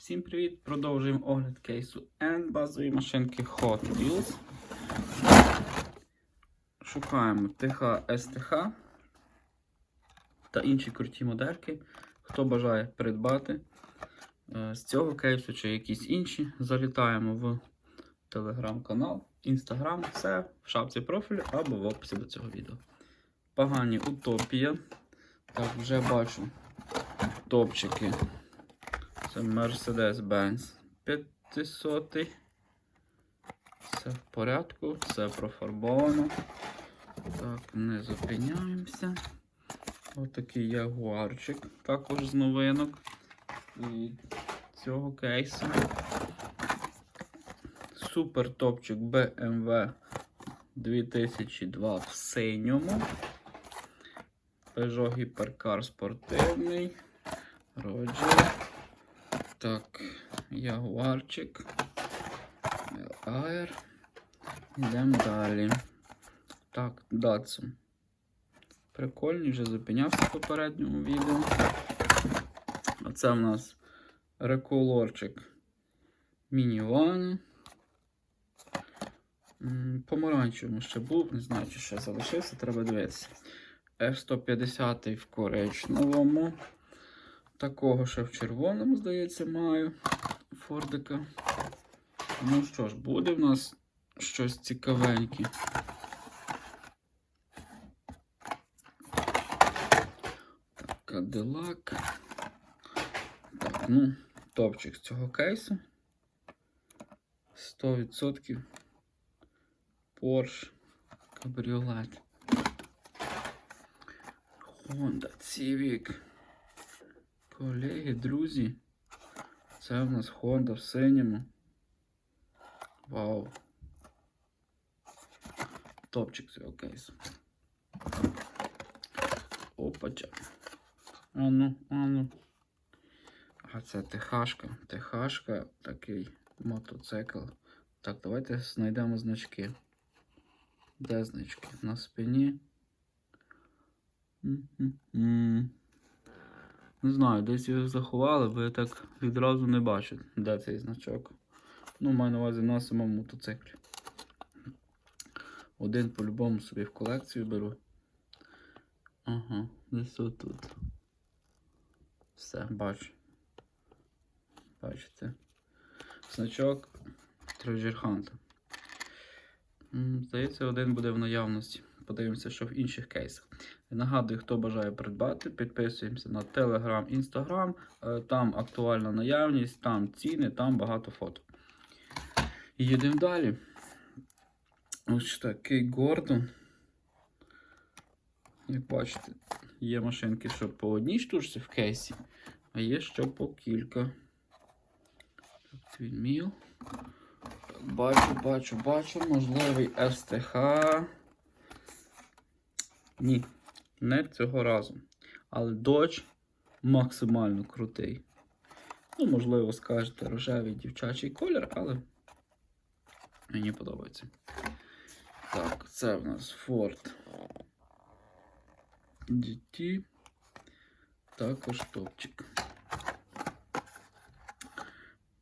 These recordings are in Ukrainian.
Всім привіт! Продовжуємо огляд кейсу N базової машинки Hot Wheels. Шукаємо ТХ СТХ та інші круті модельки. Хто бажає придбати е, з цього кейсу чи якісь інші, залітаємо в телеграм-канал, інстаграм, все в шапці профілю або в описі до цього відео. Погані утопія. Так, вже бачу топчики. Це Mercedes-Benz 500. Все в порядку, все профарбовано. Так, не зупиняємося. Отакий ягуарчик, також з новинок. І цього кейсу. Супер топчик BMW 2002 в синьому. Peugeot Hypercar спортивний. Роджер. Так, ягуарчик. Аер. Йдемо далі. Так, Datsun. Прикольний, вже зупинявся в попередньому відео. А це в нас реколорчик мініван. Помаранчевому ще був, не знаю, чи ще залишився, треба дивитися. F-150 в коричневому. Такого ще в червоному, здається, маю Фордика. Ну що ж, буде в нас щось цікавеньке. Кадилак. Так, ну, топчик з цього кейсу. 100% Porsche кабріолет. Honda Civic. Колеги, друзі, це в нас Honda в синьому. Вау. Топчик цього кейсу. Опача. Ану, ану. А це ТХшка. ТХшка такий мотоцикл. Так, давайте знайдемо значки. Де значки? На спині. М-м-м. Не знаю, десь його заховали, бо я так відразу не бачу, де цей значок. Ну, маю на увазі на самому мотоциклі. Один по-любому собі в колекцію беру. Ага, десь отут. Все, бачу. Бачите? Значок Treasure Hunt. Здається, один буде в наявності. Подивимося, що в інших кейсах. Нагадую, хто бажає придбати, підписуємося на Telegram, Instagram. Е, Там актуальна наявність, там ціни, там багато фото. Їдемо далі. Ось такий Гордон. Як бачите, є машинки, що по одній штучці в кейсі, а є що по кілька. Так, Твінміл. Бачу, бачу, бачу, можливий СТХ. Ні, не цього разу. Але Dodge максимально крутий. Ну, можливо, скажете рожевий дівчачий колір, але мені подобається. Так, це в нас Ford GT. Також топчик.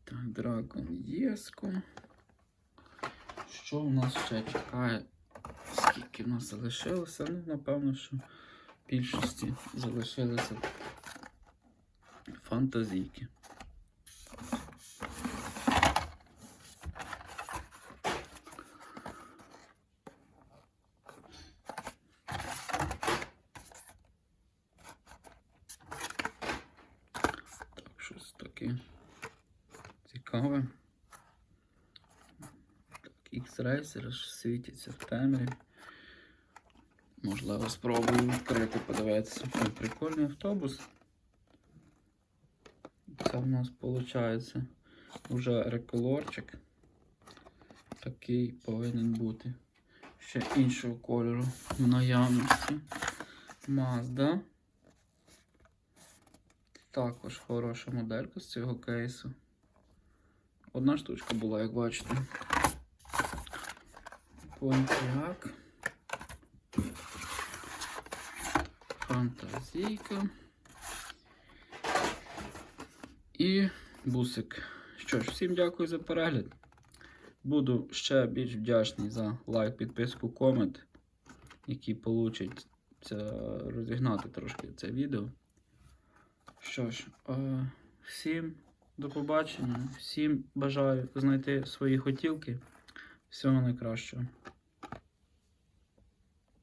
Так, Dragon Єско. Що в нас ще чекає? Скільки в нас залишилося? Ну, напевно, що в більшості залишилися фантазійки. Так, щось таке цікаве. Так, X-Racer світиться в темряві. Можливо, спробую відкрити, подивитися. Прикольний автобус. Це в нас виходить вже реколорчик. Такий повинен бути. Ще іншого кольору в наявності. Mazda. Також хороша моделька з цього кейсу. Одна штучка була, як бачите. Pontiac. Фантазійка. І бусик. Що ж, всім дякую за перегляд. Буду ще більш вдячний за лайк, підписку, комент, які получать розігнати трошки це відео. Що ж, е, всім до побачення, всім бажаю знайти свої хотілки. Всього найкращого.